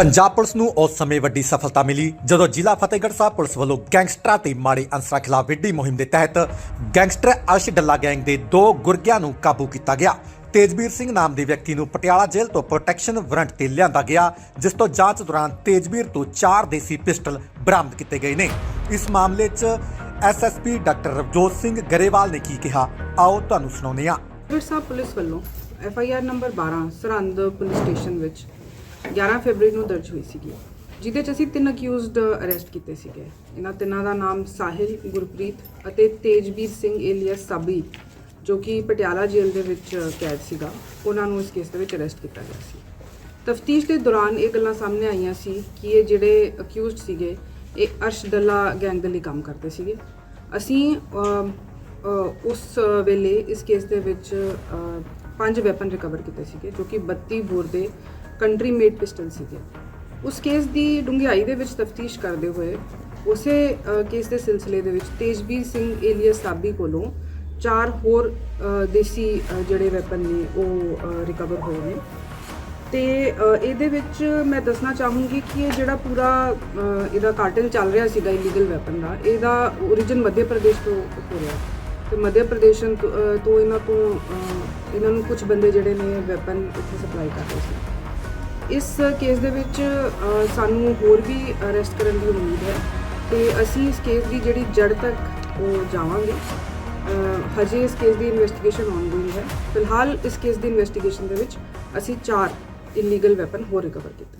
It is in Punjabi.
ਪੰਜਾਬ ਪੁਲਿਸ ਨੂੰ ਉਸ ਸਮੇਂ ਵੱਡੀ ਸਫਲਤਾ ਮਿਲੀ ਜਦੋਂ ਜ਼ਿਲ੍ਹਾ ਫਤਿਹਗੜ੍ਹ ਸਾਹਿਬ ਪੁਲਿਸ ਵੱਲੋਂ ਗੈਂਗਸਟਰਾਂ ਤੇ ਮਾੜੇ ਅਨਸਰਾਂ ਖਿਲਾਫ ਵਿੱਢੀ ਮੁਹਿੰਮ ਦੇ ਤਹਿਤ ਗੈਂਗਸਟਰ ਅਰਸ਼ ਡੱਲਾ ਗੈਂਗ ਦੇ ਦੋ ਗੁਰਗਿਆਂ ਨੂੰ ਕਾਬੂ ਕੀਤਾ ਗਿਆ। ਤੇਜਵੀਰ ਸਿੰਘ ਨਾਮ ਦੇ ਵਿਅਕਤੀ ਨੂੰ ਪਟਿਆਲਾ ਜੇਲ੍ਹ ਤੋਂ ਪ੍ਰੋਟੈਕਸ਼ਨ ਵਾਰੰਟ ਤੇ ਲਿਆਂਦਾ ਗਿਆ, ਜਿਸ ਤੋਂ ਜਾਂਚ ਦੌਰਾਨ ਤੇਜਵੀਰ ਤੋਂ ਚਾਰ ਦੇਸੀ ਪਿਸਟਲ ਬਰਾਮਦ ਕੀਤੇ ਗਏ ਨੇ। ਇਸ ਮਾਮਲੇ 'ਚ ਐਸਐਸਪੀ ਡਾਕਟਰ ਰਵਜੋਤ ਸਿੰਘ ਗਰੇਵਾਲ ਨੇ ਕੀ ਕਿਹਾ, ਆਓ ਤੁਹਾਨੂੰ ਸੁਣਾਉਂਦੇ ਹਾਂ। ਸਾਹਿਬ ਪੁਲਿਸ ਵੱਲੋਂ F number 12 Sirhind police station ਵਿੱਚ 11 ਫਰਵਰੀ ਨੂੰ ਦਰਜ ਹੋਈ ਸੀਗੀ। ਜਿਹਦੇ 'ਚ ਅਸੀਂ ਤਿੰਨ ਅਕਿਊਜ਼ਡ ਅਰੈਸਟ ਕੀਤੇ ਸੀਗੇ। ਇਹਨਾਂ ਤਿੰਨਾਂ ਦਾ ਨਾਮ ਸਾਹਿਲ, ਗੁਰਪ੍ਰੀਤ ਅਤੇ ਤੇਜਵੀਰ ਸਿੰਘ ਏਲੀਅਸ ਸਾਬੀ, ਜੋ ਕਿ ਪਟਿਆਲਾ ਜੇਲ੍ਹ ਦੇ ਵਿੱਚ ਕੈਦ ਸੀਗਾ। ਉਹਨਾਂ ਨੂੰ ਇਸ ਕੇਸ ਦੇ ਵਿੱਚ ਅਰੈਸਟ ਕੀਤਾ ਗਿਆ ਸੀ। ਤਫਤੀਸ਼ ਦੇ ਦੌਰਾਨ ਇਹ ਗੱਲਾਂ ਸਾਹਮਣੇ ਆਈਆਂ ਸੀ ਕਿ ਇਹ ਜਿਹੜੇ ਅਕਿਊਜ਼ਡ ਸੀਗੇ, ਇਹ ਅਰਸ਼ ਡੱਲਾ ਗੈਂਗ ਦੇ ਲਈ ਕੰਮ ਕਰਦੇ ਸੀਗੇ। ਅਸੀਂ ਉਸ ਵੇਲੇ ਇਸ ਕੇਸ ਦੇ ਵਿੱਚ ਪੰਜ ਵੈਪਨ ਰਿਕਵਰ ਕੀਤੇ ਸੀਗੇ, ਜੋ ਕਿ 32 ਬੋਰ ਦੇ ਕੰਟਰੀ ਮੇਡ ਪਿਸਟਲ ਸੀਗੇ। ਉਸ ਕੇਸ ਦੀ ਡੂੰਘਾਈ ਦੇ ਵਿੱਚ ਤਫਤੀਸ਼ ਕਰਦੇ ਹੋਏ, ਉਸੇ ਕੇਸ ਦੇ ਸਿਲਸਿਲੇ ਦੇ ਵਿੱਚ ਤੇਜਬੀਰ ਸਿੰਘ ਏਲੀਅਸ ਸਾਬੀ ਕੋਲੋਂ ਚਾਰ ਹੋਰ ਦੇਸੀ ਜਿਹੜੇ ਵੈਪਨ ਨੇ, ਉਹ ਰਿਕਵਰ ਹੋਏ ਨੇ। ਤੇ ਇਹਦੇ ਵਿੱਚ ਮੈਂ ਦੱਸਣਾ ਚਾਹੂੰਗੀ ਕਿ ਇਹ ਜਿਹੜਾ ਪੂਰਾ ਇਹਦਾ ਕਾਰਟਲ ਚੱਲ ਰਿਹਾ ਸੀਗਾ ਇਲੀਗਲ ਵੈਪਨ ਦਾ, ਇਹਦਾ origin ਮੱਧ ਪ੍ਰਦੇਸ਼ ਤੋਂ ਹੋ ਰਿਹਾ। ਤੇ ਮੱਧ ਪ੍ਰਦੇਸ਼ ਤੋਂ ਇਹਨਾਂ ਤੋਂ ਇਹਨਾਂ ਨੂੰ ਕੁਝ ਬੰਦੇ ਜਿਹੜੇ ਨੇ ਵੈਪਨ ਇੱਥੇ ਸਪਲਾਈ ਕਰ ਰਹੇ ਸੀ। ਇਸ ਕੇਸ ਦੇ ਵਿੱਚ ਸਾਨੂੰ ਹੋਰ ਵੀ ਅਰੈਸਟ ਕਰਨ ਦੀ ਉਮੀਦ ਹੈ ਤੇ ਅਸੀਂ ਇਸ ਕੇਸ ਦੀ ਜਿਹੜੀ ਜੜ ਤੱਕ ਉਹ ਜਾਵਾਂਗੇ। ਹਜੇ ਇਸ ਕੇਸ ਦੀ ਇਨਵੈਸਟੀਗੇਸ਼ਨ ਆਨਗੋਇੰਗ ਹੈ। ਫਿਲਹਾਲ ਇਸ ਕੇਸ ਦੀ ਇਨਵੈਸਟੀਗੇਸ਼ਨ ਦੇ ਵਿੱਚ ਅਸੀਂ ਚਾਰ ਇਲੀਗਲ ਵੈਪਨ ਹੋਰ ਰਿਕਵਰ ਕੀਤੇ ਨੇ।